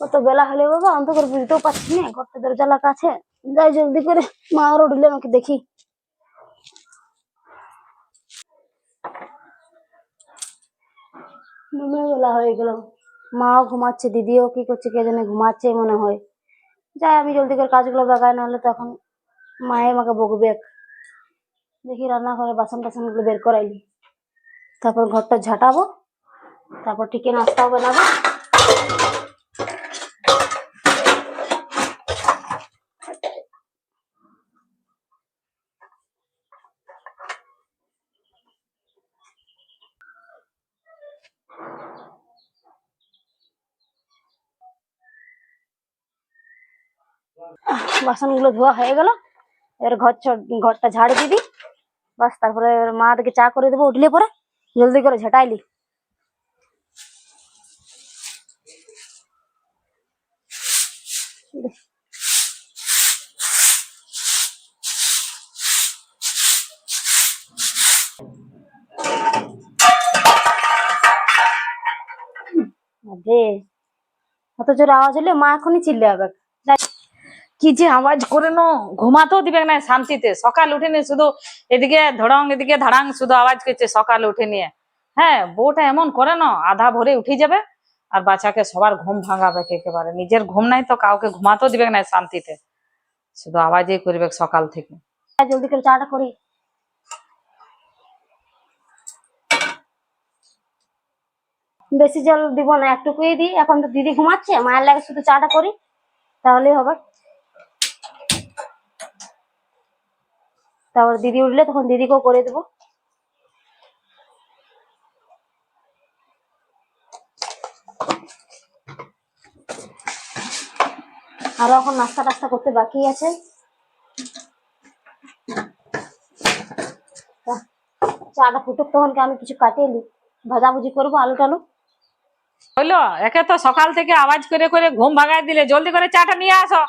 কত বেলা হলে বাবা অন্ত করে বুঝতেও পারছি না ঘরটা দরজালা কাছে যাই জলদি করে মা আর উঠলে আমাকে দেখি বেলা হয়ে গেল মাও ঘুমাচ্ছে দিদিও কি করছে কে জানে ঘুমাচ্ছে মনে হয় যাই আমি জলদি করে কাজগুলো বাগাই নাহলে তখন মায়ে আমাকে বকবে দেখি রান্না করে বাসন টাসনগুলো বের করাইলি। তারপর ঘরটা ঝাঁটাবো, তারপর ঠিকই নাস্তাও বানাবো। বাসনগুলো ধোয়া হয়ে গেল। এবার ঘর ঘরটা ঝাড় দিবি। বাস, তারপরে মা দিকে চা করে দেবো, উঠলে পরে জলদি করে ঝাঁটাইলি। অত জোর আওয়াজ হলে মা এখনই চিল্লে হবে কি যে আওয়াজ করে নো? ঘুমাতেও দিবে না শান্তিতে। সকাল উঠে নিয়ে শুধু এদিকে ধড়ং, এদিকে ধাড়াং শুধু আওয়াজ করছে সকাল উঠে নিয়ে হ্যাঁ বউটা এমন করে না, আধা ভোরে উঠে যাবে আর বাচ্চাকে সবার ঘুম ভাঙাবে একেবারে। নিজের ঘুম নাই তো কাউকে ঘুমাতেও দিবে না শান্তিতে। শুধু আওয়াজই করবে সকাল থেকে। জলদি করে চাটা করি। বেশি জল দিব না, একটুকুই দিই। এখন তো দিদি ঘুমাচ্ছে, মায়ের লাগে শুধু চাটা করি, তাহলেই হবে। তারপর দিদি উঠলে তখন দিদিকেও করে দেবো। আরও এখন নাস্তা টাস্তা করতে বাকি আছে। চাটা ফুটুক তখনকে আমি কিছু কাটিয়ে নি ভাজাভুজি করব আলু টালু? হইল একে তো সকাল থেকে আওয়াজ করে করে ঘুম ভাগায় দিলে। জলদি করে চাটা নিয়ে আসো।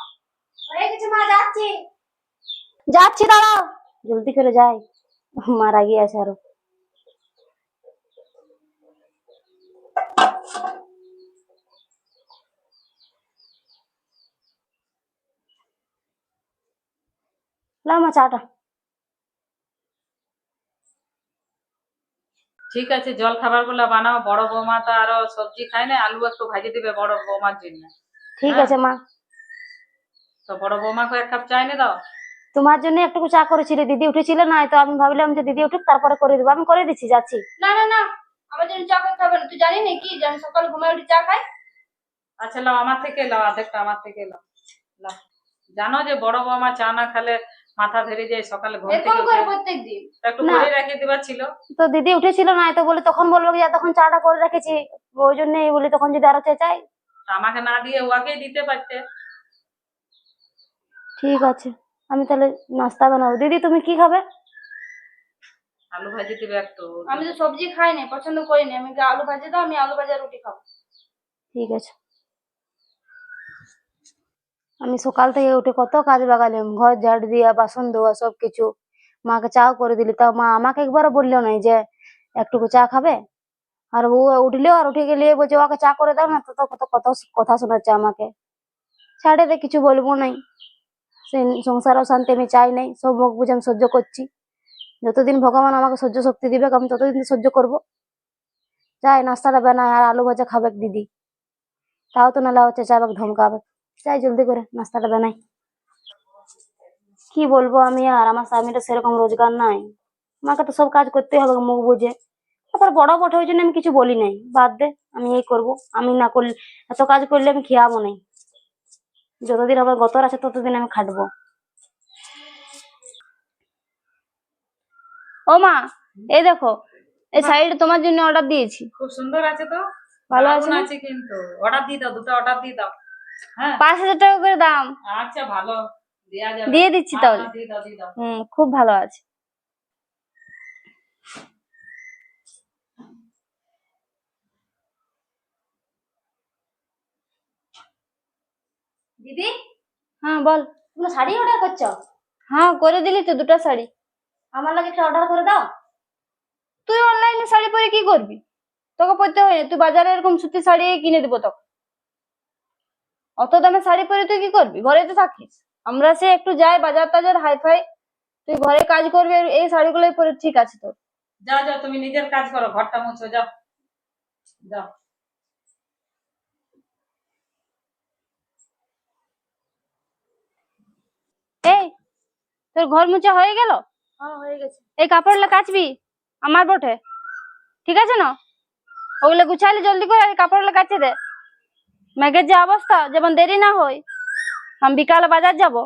যাচ্ছি। যাচ্ছি দাঁড়াও। জলদি করে যাই। মা রাগি আছে আরও। লাও মা চাটা। ঠিক আছে জল খাবারগুলা বানাও। বড় বৌমা তো আরও সবজি খায় না আলু একটু ভাজি দিবে বড় বৌমার জন্য। ঠিক হ্যাঁ। আছে মা। তো বড় বৌমাকে এক কাপ চাই না দাও। তোমার জন্য একটু চা করেছিলে দিদি উঠেছিল না তো আমি ভাবলাম যে দিদি উঠুক তারপরে করে দেবো। আমি করে দিচ্ছি যাচ্ছি। না না না আমার জন্য চা করতে হবে না। তুই জানি নাকি যে আমি সকালে ঘুমায় উঠে চা খাই। আচ্ছা লাও আমার থেকে লাও অর্ধেকটা আমার থেকে লাও লাও জানো যে বড় বৌমা চা না খেলে মাথা ধরে যায় সকালে ঘুম থেকে করে উঠে। প্রত্যেক দিন? তা একটু না। করে রেখে দিবার ছিল? তো দিদি উঠেছিল না তো বলে তখন বলব যে তখন চাটা করে রেখেছি ওই জন্যই বলি তখন যদি আরও চেঁচাই তা আমাকে না দিয়ে ওয়াকেই দিতে পারতে। ঠিক আছে। আমি তাহলে নাস্তা বানাবো। দিদি তুমি কি খাবে? আলু ভাজি দিবে একটু আমি তো সবজি খাই না পছন্দ করি না আমি আলু ভাজি দাও আমি আলু ভাজা রুটি খাব। ঠিক আছে। আমি সকাল থেকে উঠে কত কাজ বাগালাম ঘর ঝাড় দিয়া বাসন ধোয়া সব কিছু মাকে চাও করে দিলি তাও মা আমাকে একবারও বলল না যে একটুকু চা খাবে? আর ও উঠলেও আর উঠে গেলে বলছে ওকে চা করে দাও না তো তো কত কত কথা শোনাচ্ছে আমাকে। ছাড়ে দে কিছু বলব নাই। সে সংসারও শান্তি আমি চাই নাই, সব মুখ বুঝে আমি সহ্য করছি। যতদিন ভগবান আমাকে সহ্য শক্তি দিবে আমি ততদিন সহ্য করব। যাই, নাস্তাটা বানায় আর আলু ভাজা খাবে দিদি। তাও তো নাহলে হচ্ছে চাবাক ধমকাবে চাই জলদি করে নাস্তাটা বানাই। কি বলব আমি আর? আমার স্বামীটা সেরকম রোজগার নাই। আমাকে তো সব কাজ করতে হবে, মুখ বুঝে তারপর বড় বটে ওই জন্য আমি কিছু বলি নাই। বাদ দে, আমি এই করব। আমি না করলে, এত কাজ করলে আমি খেয়াবো নাই। যতদিন আমার গতর আছে ততদিন আমি খাটবো। ও মা এই দেখো এই শাড়িটা তোমার জন্য অর্ডার দিয়েছি। খুব সুন্দর আছে তো? ভালো আছে না? আছে কিন্তু। অর্ডার দিয়ে দাও দুটো অর্ডার দিয়ে দাও। হ্যাঁ। পাঁচ হাজার টাকা করে দাম। আচ্ছা ভালো। দেয়া যাবে। দিয়ে দিচ্ছি হ্যাঁ, তাহলে। হ্যাঁ, হুম খুব ভালো আছে। দিদি? হ্যাঁ বল। তুমি শাড়ি অর্ডার করছ? হ্যাঁ করে দিলি তো দুটো শাড়ি। আমার লাগে একটা অর্ডার করে দাও। তুই অনলাইনে শাড়ি পরে কি করবি? তোকে পরতে হয় না। তুই বাজারে এরকম সুতি শাড়ি কিনে দেবো তোকে। অত দামে শাড়ি পরে তুই কি করবি? ঘরে তো থাকিস। আমরা সে একটু যাই বাজার টাজার হাই ফাই তুই ঘরে কাজ করবি এই শাড়িগুলোই পরে ঠিক আছে তোর। যাও যাও তুমি নিজের কাজ করো ঘরটা মুছো যাও। যাও। এই তোর ঘর মুছা হয়ে গেল? হ্যাঁ হয়ে গেছে। এই কাপড়গুলো কাচবি আমার বটে। ঠিক আছে না? ওগুলো গুছাইলে জলদি করে এই কাপড়গুলো কাচে দে। মেঘের যে অবস্থা যেমন দেরি না হয় আমি বিকালে বাজার যাব।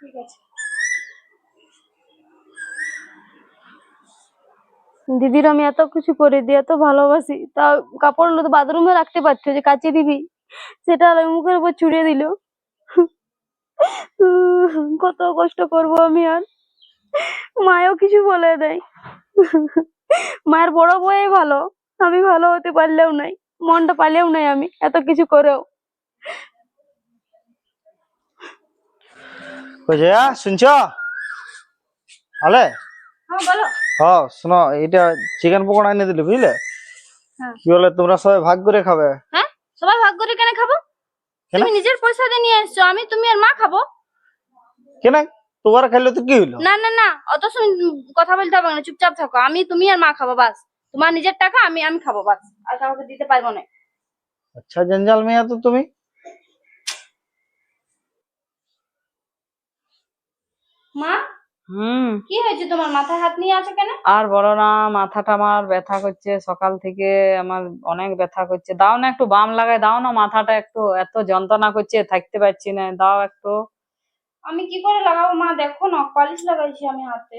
ঠিক আছে। দিদির আমি এত কিছু করে দিই এত ভালোবাসি তা কাপড়গুলো তো বাথরুমে রাখতে পারছ যে কাচিয়ে দিবি। সেটা মুখের উপর ছুড়ে দিল। কত কষ্ট করব আমি আর। মায়ও কিছু বলে দেয়। মায়ের বড় বই ভালো আমি ভালো হতে পারলেও নাই মনটা পালেও নাই আমি এত কিছু করেও। জয়া শুনছ? হলে হ্যাঁ হ্যাঁ শোনো এইটা চিকেন পকোড়া এনে দিলে বুঝলে? হ্যাঁ। কি বলে তোমরা সবাই ভাগ করে খাবে। হ্যাঁ সবাই ভাগ করে কেন খাব? তুমি নিজের পয়সা দিয়ে নিয়ে এসছো আমি তুমি আর মা খাব। কেন তোমার খাইলে তো কি হলো না না না অত কথা বলতে হবে না চুপচাপ থাকো। আমি তুমি আর মা খাব বাস। তোমার নিজের টাকা আমি আমি খাব বাস। আর কাউকে দিতে পারব না। আচ্ছা জঞ্জাল মিয়া তো তুমি? মা? হুম। কি হয়েছে তোমার? মাথায় হাত নিয়ে আছো কেন? আর বলো না মাথাটা আমার ব্যথা করছে। সকাল থেকে আমার অনেক ব্যথা করছে। দাও না একটু বাম লাগাই দাও না মাথাটা একটু। এত যন্ত্রণা করছে থাকতে পারছি না। দাও একটু। আমি কি করে লাগাবো? মা দেখো না পালিশ লাগাইছি আমি হাতে।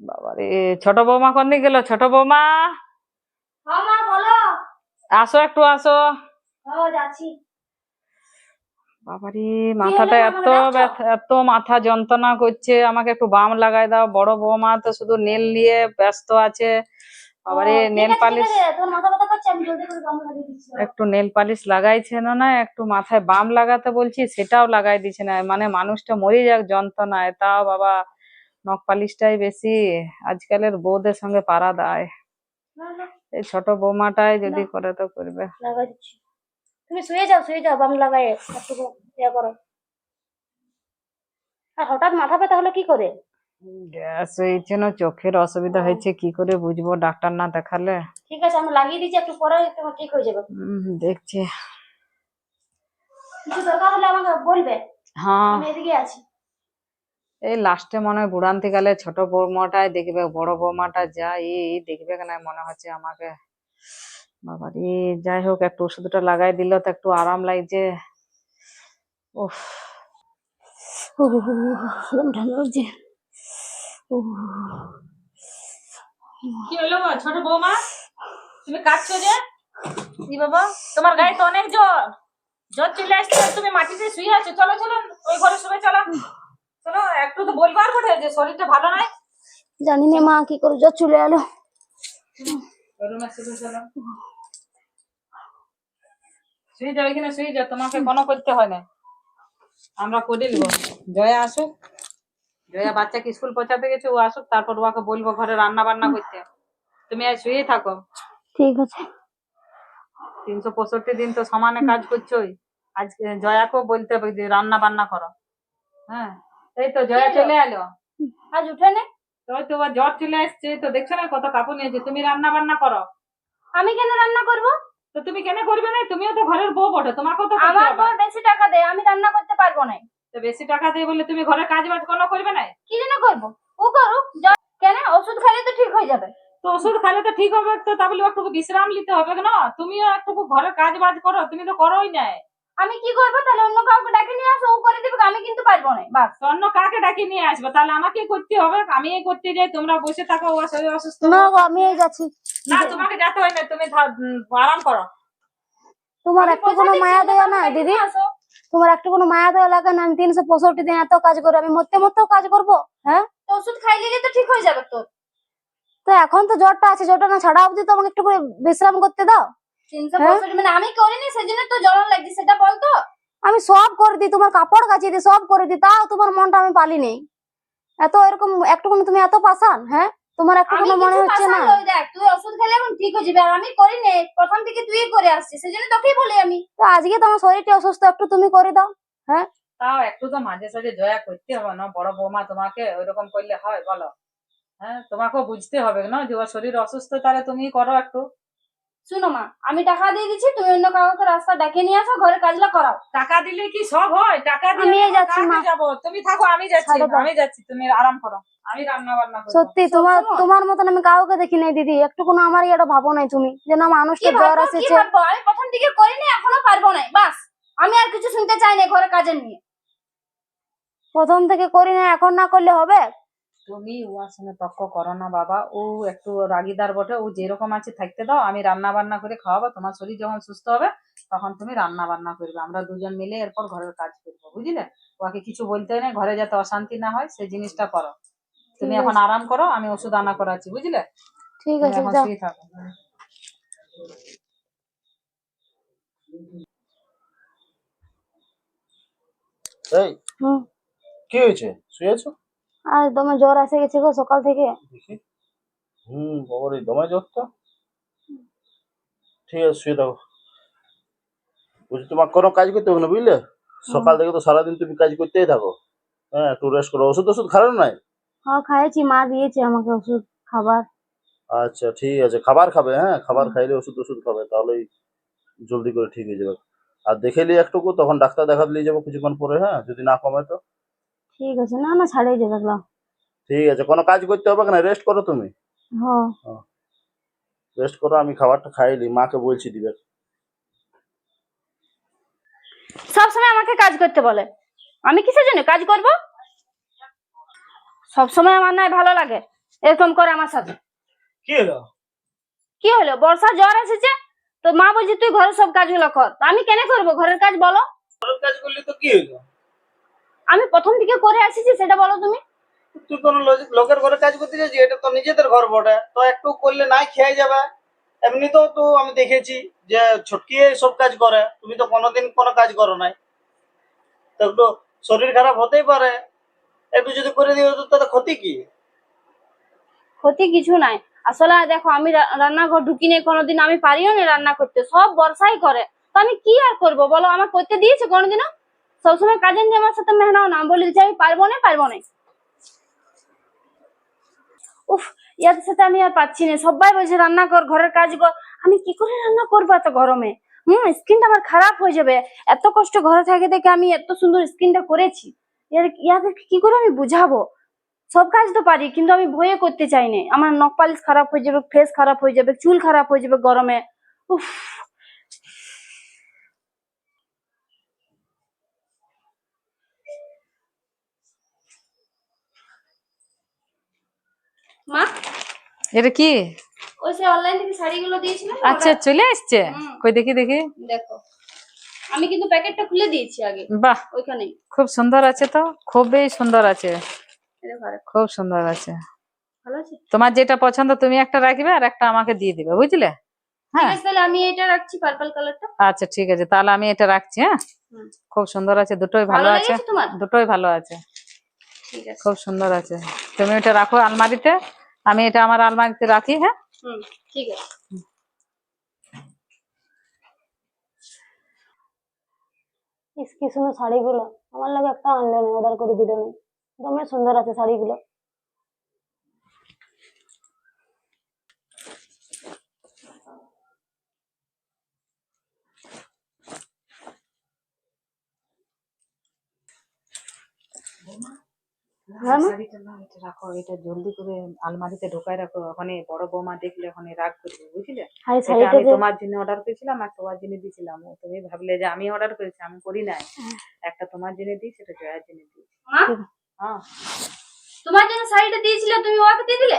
বাবারে ছোট বৌমা কোন দিকে গেল? ছোট বৌমা! হ্যাঁ মা বলো। আসো একটু আসো। হ্যাঁ যাচ্ছি। বাবারে মাথাটা এত ব্যথা এত মাথা যন্ত্রণা করছে। আমাকে একটু বাম লাগাই দাও বড় বৌমা তো শুধু নেল নিয়ে ব্যস্ত আছে। বাবারে নেল পালিশ একটু নেল পালিশ লাগাইছে না না একটু মাথায় বাম লাগাতে বলছি সেটাও লাগাই দিছে না। মানে মানুষটা মরে যাক যন্ত্রণায় তাও বাবা নখ পালিশটাই বেশি। আজকালের বৌদের সঙ্গে পারা দেয়। এই ছোট বৌমাটাই যদি করে তো করবে। লাগাই দিচ্ছি। তুমি শুয়ে যাও শুয়ে যাও বাম লাগাই একটু ইয়ে করো। আর হঠাৎ মাথা ব্যথা হলো কি করে? গ্যাস হয়েছে না চোখের অসুবিধা হয়েছে কি করে বুঝব ডাক্তার না দেখালে? ঠিক আছে আমি লাগিয়ে দিচ্ছি একটু পরে তোমার ঠিক হয়ে যাবে। হুম, দেখছি। কিছু দরকার হলে আমাকে বলবে হ্যাঁ। আমি এদিকে আছি। এই লাস্টে মনে হয় বুড়ান্তি গেলে ছোট বৌমাটাই দেখবে বড় বৌমাটা যা এই দেখবে কেন মনে হচ্ছে আমাকে। বাবারে যাই হোক একটু ওষুধটা লাগাই দিল তো একটু আরাম লাগছে। উফ। কি হলো গো, ছোট বৌমা? তুমি কাঁদছো যে? কি বাবা? তোমার গায়ে তো অনেক জ্বর। জ্বর চলে আসছে তুমি মাটিতে শুয়ে আছো। চলো চলো ওই ঘরে শুয়ে চলো। চলো একটু তো বলবার যে শরীরটা ভালো নাই জানি না মা কি করে জ্বর চলে এলো। শুয়ে শুয়ে যাও এখানে শুয়ে যাও তোমাকে কোনো করতে হয় না। আমরা করে নিব। জয়া আসুক জয়া বাচ্চাকে স্কুল পৌঁছাতে গেছে ও আসুক তারপর ওকে বলব ঘরে রান্না বান্না করতে। তুমি আর শুয়েই থাকো। ঠিক আছে। তিনশো পঁয়ষট্টি দিন তো সমানে কাজ করছোই। আজকে জয়াকেও বলতে হবে যে রান্না বান্না করো। হ্যাঁ এই তো জয়া চলে এলো। আজ উঠে নে। তো ওই জ্বর চলে আসছে তো দেখছ না কত কাপড় নিয়েছে? তুমি রান্না বান্না করো। আমি কেন রান্না করব? তো তুমি কেন করবে না? তুমিও তো ঘরের বউ বটে তোমাকেও তো আমার। বর বেশি টাকা দেয় আমি রান্না করতে পারব না। তো বেশি টাকা দিয়ে বলে তুমি ঘরে কাজ বাজ কোনো করবে না? কি জন্য করব? ও করুক কেন? ওষুধ খাইলে তো ঠিক হয়ে যাবে। তো ওষুধ খালে তো ঠিক হবে তো তাহলে একটু বিশ্রাম নিতে হবে না? তুমিও একটু ঘরের কাজ বাজ করো তুমি তো করোই না আমি কি করব? তাহলে অন্য কাউকে ডাকে নিয়ে আসো ও করে দেবে আমি কিন্তু পারব না। বাস। অন্য কাকে ডাকি নিয়ে আসবে? তাহলে আমাকে করতে হবে আমি এই করতে যাই তোমরা বসে থাকো ও শরীর অসুস্থ। না আমি এই যাচ্ছি। না তোমাকে যেতে হয় না তুমি আরাম করো। তোমার একটু কোনো মায়া দয়া না দিদি? আসো। তোমার একটু কোনো মায়া দয়া লাগে না আমি তিনশো পঁয়ষট্টি দিন এত কাজ করি আমি মরতে মরতেও কাজ করব হ্যাঁ? তো ওষুধ খাই নিলে তো ঠিক হয়ে যাবে তোর। তো এখন তো জ্বরটা আছে জ্বরটা না ছাড়া অবধি তো আমাকে একটু করে বিশ্রাম করতে দাও। হ্যাঁ? মানে আমি করিনি সেজন্য তো জ্বর লাগছে সেটা বলতো? আমি সব করে দিই তোমার কাপড় কাচিয়ে দিই সব করে দিই তাও তোমার মনটা আমি পালি নেই এত এরকম একটুখানি তুমি এত পাসান হ্যাঁ? তোমার আমি মনে হচ্ছে না? দেখ তুই ওষুধ খেলে এখন ঠিক হয়ে যাবে আর আমি করি নে প্রথম থেকে তুই করে আসছিস সেজন্য তোকেই বলি আমি। তো আজকে তোমার শরীরটা অসুস্থ একটু তুমি করে দাও হ্যাঁ? তাও একটু তো মাঝে সাঝে জয়া করতে হবে না বড় বৌমা তোমাকে ওইরকম করলে হয় বলো। হ্যাঁ তোমাকেও বুঝতে হবে না যে ওর শরীর অসুস্থ তাহলে তুমি করো একটু। শুনো মা আমি টাকা দিয়ে দিচ্ছি তুমি অন্য কাউকে রাস্তা ডেকে নিয়ে আসো ঘরে কাজটা করাও। টাকা দিলে কি সব হয়? টাকা দিয়ে আমি আমি যাচ্ছি, মা। যাব। তুমি থাকো আমি যাচ্ছি আমি যাচ্ছি তুমি আরাম করো। আমি রান্না বান্না করব। সত্যি তোমার তোমার মতন আমি কাউকে দেখি নাই দিদি। একটু কোনো আমার এটা ভাবো নাই তুমি যে না কি মানুষটা জ্বর এসেছে। আমি প্রথম থেকে করিনি এখনও পারব না বাস। আমি আর কিছু শুনতে চাই না ঘরে কাজের নিয়ে। প্রথম থেকে করি না এখন না করলে হবে? তুমি ওর সঙ্গে তর্ক করো না বাবা। ও একটু রাগিদার বটে। ও যেরকম আছে থাকতে দাও। আমি রান্না বান্না করে খাওয়াবো। তোমার শরীর যখন সুস্থ হবে তখন তুমি রান্না বান্না করবে। আমরা দুজন মিলে এরপর ঘরের কাজ করব বুঝলে? ওকে কিছু বলতে নেই। ঘরে যাতে অশান্তি না হয় সেই জিনিসটা করো। তুমি এখন আরাম করো আমি ওষুধ আনা করাচ্ছি বুঝলে? ঠিক আছে এখন যাও। শুয়ে থাকো। এই কি হয়েছে? শুয়েছো আর তোমার জ্বর এসে গেছে গো সকাল থেকে। হুম বাবার এই দমে জ্বর তো? ঠিক আছে শুয়ে থাকো। বলছি তোমার কোনো কাজ করতে হবে না বুঝলে? সকাল থেকে তো সারাদিন তুমি কাজ করতেই থাকো। হ্যাঁ একটু রেস্ট করো। ওষুধ ওষুধ খারাপ নাই? হ্যাঁ খাইছি মা দিয়েছে আমাকে ওষুধ খাবার। আচ্ছা ঠিক আছে। খাবার খাবে হ্যাঁ? খাবার খাইলে ওষুধ ওষুধ খাবে তাহলেই জলদি করে ঠিক হয়ে যাবে। আর দেখে নিয়ে একটুকু তখন ডাক্তার দেখাতে নিয়ে যাব কিছুক্ষণ পরে হ্যাঁ? যদি না কমে তো? ঠিক আছে না না ছাড়িয়ে যাবে গেলাম ঠিক আছে কোনো কাজ করতে হবে না রেস্ট করো তুমি। হ্যাঁ রেস্ট করো আমি খাবারটা খাইলি মাকে বলছি দিবে। সবসময় আমাকে কাজ করতে বলে। আমি কিসের জন্য কাজ করব? সবসময় আমার নাই ভালো লাগে। এরকম করে আমার সাথে। কি হলো? কি হলো? বর্ষা জ্বর এসেছে তো মা বলছে তুই ঘরের সব কাজগুলো কর। তো আমি কেন করব? ঘরের কাজ বলো। ঘরের কাজ করলি তো কি হলো? আমি প্রথম থেকে করে আসিছি সেটা বলো তুমি। তুই কোন লোকের ঘরে কাজ করতে যাচ্ছি এটা তো নিজেদের ঘর বটে। তো একটু করলে নাই খেয়ে যাবে। এমনিতেও তো তো আমি দেখেছি যে ছটকি সব কাজ করে। তুমি তো কোনোদিন কোনো কাজ করো নাই। তো একটু শরীর খারাপ হতেই পারে। একটু যদি করে দিও তো তাতে ক্ষতি কি? ক্ষতি কিছু নাই। আসলে দেখো আমি রান্নাঘর ঢুকি নেই কোনোদিন আমি পারিও না রান্না করতে। সব বর্ষাই করে। তো আমি কি আর করব বলো? আমার করতে দিয়েছে কোনোদিনও? সবসময় কাজের আমার সাথে মেহনাও না। বলে দিচ্ছি আমি পারব না পারব না উফ, ইয়াদের সাথে আমি আর পাচ্ছি না। সবাই বলছে, রান্না কর, ঘরের কাজ কর। আমি কি করে রান্না করব এত গরমে? হুম স্কিনটা আমার খারাপ হয়ে যাবে। এত কষ্ট ঘরে থাকে দেখে আমি এত সুন্দর স্কিনটা করেছি। ইয়ার- ইয়াদেরকে কি করে আমি বুঝাবো? সব কাজ তো পারি, কিন্তু আমি ভয়ে করতে চাই না। আমার নখ পালিশ খারাপ হয়ে যাবে ফেস খারাপ হয়ে যাবে, চুল খারাপ হয়ে যাবে গরমে। উফ। মা? এটা কি? ওই সে অনলাইন থেকে শাড়িগুলো দিয়েছিলাম আচ্ছা চলে আসছে। কই দেখি দেখি। দেখো। আমি কিন্তু প্যাকেটটা খুলে দিয়েছি আগে। বাহ। ওইখানেই। খুব সুন্দর আছে তো? খুবই সুন্দর আছে। খুব সুন্দর আছে। তোমার যেটা পছন্দ তুমি একটা রাখবে আর একটা আমাকে দিয়ে দিবে বুঝলে? হ্যাঁ। তাহলে আমি এটা রাখছি পার্পল কালারটা আচ্ছা ঠিক আছে তাহলে আমি এটা রাখছি হ্যাঁ? খুব সুন্দর আছে দুটোই ভালো আছে। দুটোই ভালো আছে। ঠিক আছে। খুব সুন্দর আছে। তুমি ওটা রাখো আলমারিতে। আমি এটা আমার আলমারিতে রাখি হ্যাঁ হুম ঠিক আছে ইস কি সুন্দর শাড়িগুলো আমার লাগে একটা আনলো না অর্ডার করে দিল না দমে সুন্দর আছে শাড়িগুলো হ্যাঁ মা? রাখো এটা জলদি করে আলমারিতে ঢোকায় রাখো। ওখানে বড় বৌমা দেখলে ওখানে রাগ করবে বুঝলে? আমি তোমার জন্য অর্ডার করেছিলাম আর তোমার জন্য দিয়েছিলাম। ও তুমি ভাবলে যে আমি অর্ডার করেছি আমি করি নাই। একটা তোমার জন্য দিই সেটা জয়ার জন্য দিই। হ্যাঁ। তোমার জন্য শাড়িটা দিয়েছিলে তুমি ওকে দিয়ে দিলে?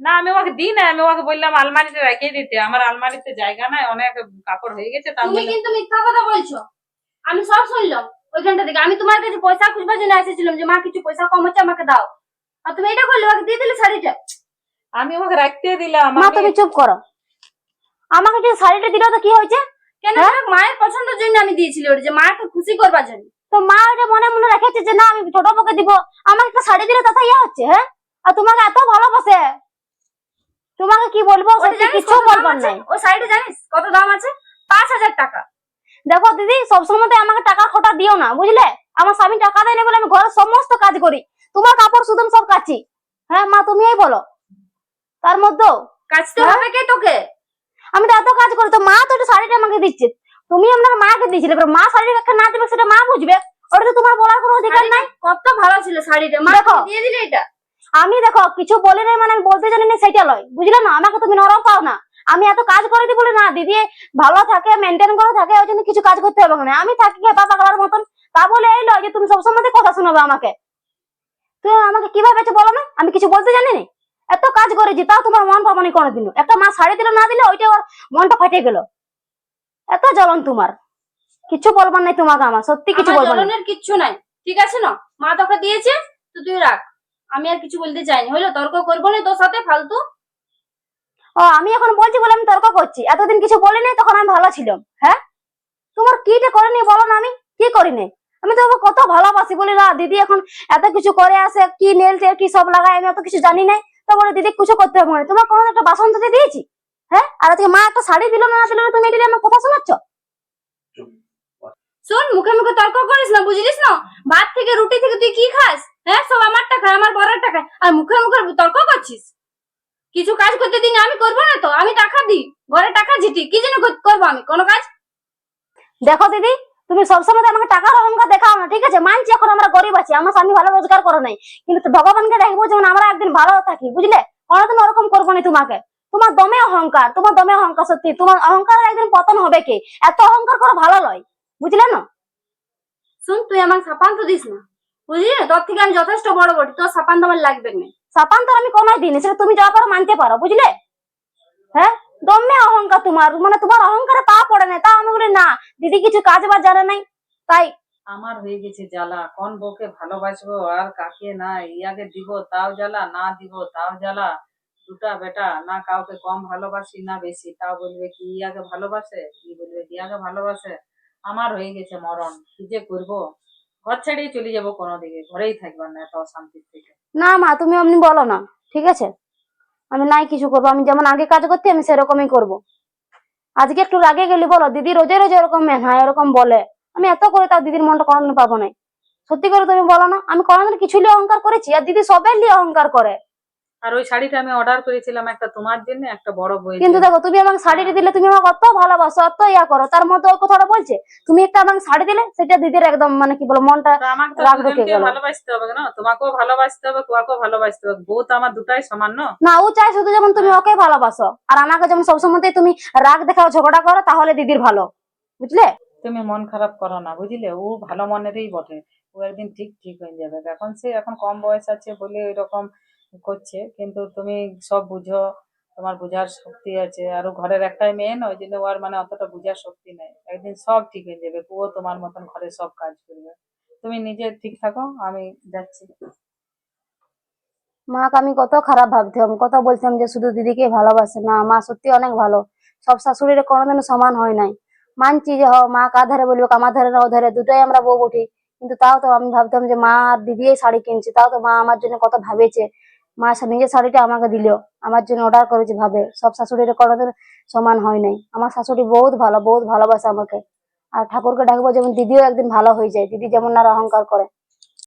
না আমি ওকে দিই না আমি ওকে বললাম আলমারিতে রেখে দিতে। আমার আলমারিতে জায়গা নাই অনেক কাপড় হয়ে গেছে তুমি কিন্তু মিথ্যা কথা বলছো। আমি সব শুনলাম। ওইখানটা থেকে। আমি তোমার কাছে পয়সা খুঁজবার জন্য এসেছিলাম যে মা কিছু পয়সা কম হচ্ছে আমাকে দাও। আর তুমি এটা করলে ওকে দিয়ে দিলে শাড়িটা। আমি ওকে রাখতে দিলাম মা তুমি চুপ করো। আমাকে যে শাড়িটা দিল তো কি হয়েছে? কেন হ্যাঁ? মায়ের পছন্দের জন্য আমি দিয়েছিলি ওটা যে মাকে খুশি করবার জন্য। তো মা ওটা মনে মনে রেখেছে যে না আমি ছোট বউকে দিব। আমাকে একটা শাড়ি দিলে তাতে ইয়ে হচ্ছে হ্যাঁ? আর তোমাকে এত ভালোবাসে। তোমাকে কি বলব? কিছু বলবার? নাই। ওই শাড়িটা জানিস কত দাম আছে? পাঁচ হাজার টাকা। দেখো দিদি সবসময় আমাকে টাকা খোটা দিও না বুঝলে? আমার স্বামী টাকা দেয় না বলে আমি ঘরের সমস্ত কাজ করি। তোমার কাপড় আমি সব কাচি। হ্যাঁ মা তুমিই বলো। তার মধ্যেও কাচতে হ্যাঁ? হবে কে তোকে? আমি তো এত কাজ করি তো মা তো শাড়িটা আমাকে দিচ্ছে। তুমি আপনার মাকে দিয়েছিলে এবার মা শাড়িটা না দেবে সেটা মা বুঝবে। ওটা তো তোমার বলার কোনো অধিকার নাই। কত ভালো ছিল শাড়িটা। মা দেখো। দিয়ে দিলে এটা? আমি দেখো কিছু বলি নাই মানে আমি বলতে জানি না সেটা লয় বুঝলে না? আমাকে তুমি নরম পাও না। আমি এত কাজ করে দিই বলে না দিদি ভালো থাকে মেনটেন করে থাকে ওই জন্য কিছু কাজ করতে হবে না। আমি থাকি খেপা পাগলার মতন। তা বলে এই লয় যে তুমি সবসময় কথা শোনাবে আমাকে। তো আমাকে কীভাবে বলো না? আমি কিছু বলতে জানি না? এত কাজ করেছি তাও তোমার মন পাবনি কোনোদিন একটা মা শাড়ি দিলে না দিলে ওইটা ওর মনটা ফাটে গেল। এত জ্বলন তোমার। কিছু বলবার নাই তোমাকে আমার সত্যি কিছু বলবার নাই। জ্বলনের কিচ্ছু নাই ঠিক আছে না? মা তোকে দিয়েছে তো তুই রাখ। আমি আর কিছু বলতে চাইনি হইল? তর্ক করব না তোর সাথে ফালতু। ও, আমি এখন বলছি বলে আমি তর্ক করছি। এতদিন কিছু বলি নাই তখন আমি ভালো ছিলাম। হ্যাঁ? তোমার কিটা করিনি বলো না আমি? কি করিনি? আমি তো কত ভালোবাসি বলি না, দিদি এখন এত কিছু করে আসে কি নেল তেল কি সব লাগায়, আমি অত কিছু জানি নাই। বলে, দিদি, কিছু করতে হবে না। তোমার কোনো একটা বাসন ধুতে দিয়েছি? হ্যাঁ? আর আজকে মা একটা শাড়ি দিল না দিল না তুমি এটা আমার কথা শোনাচ্ছ? শোন, মুখে মুখে তর্ক করিস না, বুঝলিস না? ভাত থেকে রুটি থেকে তুই কি খাস? হ্যাঁ? সব আমার টাকা আমার বড়ার টাকা আর মুখে মুখে তর্ক করছিস? কিছু কাজ করতে দিন আমি করব না তো? আমি টাকা দিই ঘরে টাকা ঝিটি কি জন্য কর- করব আমি? কোনো কাজ? দেখো দিদি তুমি সবসময় আমাকে টাকার অহংকার দেখাও না ঠিক আছে? মানছি এখন আমরা গরিব আছি আমার স্বামী ভালো রোজগার করে নাই। কিন্তু ভগবানকে দেখব যেমন আমরা একদিন ভালো থাকি বুঝলে? কোনোদিন ওরকম করব না তোমাকে। তোমার দমে অহংকার তোমার দমে অহংকার সত্যি তোমার অহংকারের একদিন পতন হবে কি? এত অহংকার করো ভালো নয় বুঝলে না? শুন তুই আমার সাপান তো দিস না বুঝলি? তোর থেকে আমি যথেষ্ট বড় বটি তোর সাপান তো আমার লাগবে না। সাপান তো আমি কোনোই দিইনি, সেটা তুমি যা পারো মানতে পারো, বুঝলে? হ্যাঁ? দমে অহংকার তোমার মানে তোমার অহংকারে পা পড়ে না তা আমি বলি না, দিদি কিছু কাজ বাজ জানে নাই, তাই। আমার হয়ে গেছে জ্বালা, কোন বউকে ভালোবাসবো আর কাকে না, ইয়াকে দিব তাও জ্বালা, না দিব তাও জ্বালা, দুটা বেটা, না কাউকে কম ভালোবাসি না বেশি, তাও বলবে কি ইয়াকে ভালোবাসে, কি বলবে ইয়াকে ভালোবাসে? আমার হয়ে গেছে মরণ, কি যে করব? ঘর ছেড়েই চলে কোনো দিকে ঘরেই না এত অশান্তির থেকে। না মা, তুমি অমনি বলো না, ঠিক আছে? আমি নাই কিছু করব, আমি যেমন আগে কাজ করতে, আমি সেরকমই করব। আজকে একটু রাগে গেলি বলো, দিদি রোজে রোজে এরকম হ্যাঁ হয় এরকম বলে। আমি এত করে তার দিদির মনটা কোনোদিন পাবো না সত্যি করে তুমি বলো না, আমি কোনোদিন কিছু নিয়ে অহংকার করেছি, আর দিদি সবাই নিয়ে অহংকার করে। আর ওই শাড়িটা আমি অর্ডার করেছিলাম একটা তোমার জন্য একটা বড় বই কিন্তু দেখো তুমি আমাকে শাড়িটা দিলে তুমি আমাকে কত ভালোবাসো অত ইয়া করো। তার মধ্যে ওই কথাটা বলছে তুমি একটা আমাকে শাড়ি দিলে সেটা দিদির একদম মানে কি বলো মনটা রাগ ঢুকে গেল। ভালোবাসতে হবে না তোমাকেও ভালোবাসতে হবে কুয়াকেও ভালোবাসতে হবে। বউ তো আমার দুটাই সমান না? না ও চাই শুধু যেমন তুমি ওকে ভালোবাসো আর আমাকে যেমন সবসময় তুমি রাগ দেখাও ঝগড়া করো তাহলে দিদির ভালো। বুঝলে? তুমি মন খারাপ করো না বুঝলে? ও ভালো মনেরই বটে। ও একদিন ঠিক ঠিক হয়ে যাবে। এখন সে এখন কম বয়স আছে বলে এরকম করছে, কিন্তু তুমি সব বুঝো, তোমার বুঝার শক্তি আছে। আর ঘরের একটাই মেয়ে ওই জন্য ওর মানে অতটা বুঝার শক্তি নেই। একদিন সব ঠিক হয়ে যাবে ও তোমার মতন ঘরে সব কাজ করবে। তুমি নিজে ঠিক থাকো, আমি যাচ্ছি। মাকে আমি কত খারাপ ভাবতাম, কত বলতাম যে শুধু দিদিকে ভালোবাসে না, মা সত্যি অনেক ভালো। সব শাশুড়ির কোনোদিনও সমান হয় নাই। মানছি যে হ মা কার ধারে বলবে আমার ধারে না ও ধারে। দুটোই আমরা বউ উঠি কিন্তু তাও তো আমি ভাবতাম যে, মা আর দিদি শাড়ি কিনছে, তাও তো মা আমার জন্য কত ভাবেছে। মা নিজের শাড়িটা আমাকে দিল। আমার জন্য অর্ডার করেছে ভাবে। সব শাশুড়ির কোনোদিন সমান হয় নাই। আমার শাশুড়ি বহুত ভালো, বহুত ভালোবাসে আমাকে। আর ঠাকুরকে ডাকবো যেমন দিদিও একদিন ভালো হয়ে যায়। দিদি যেমন না অহংকার করে।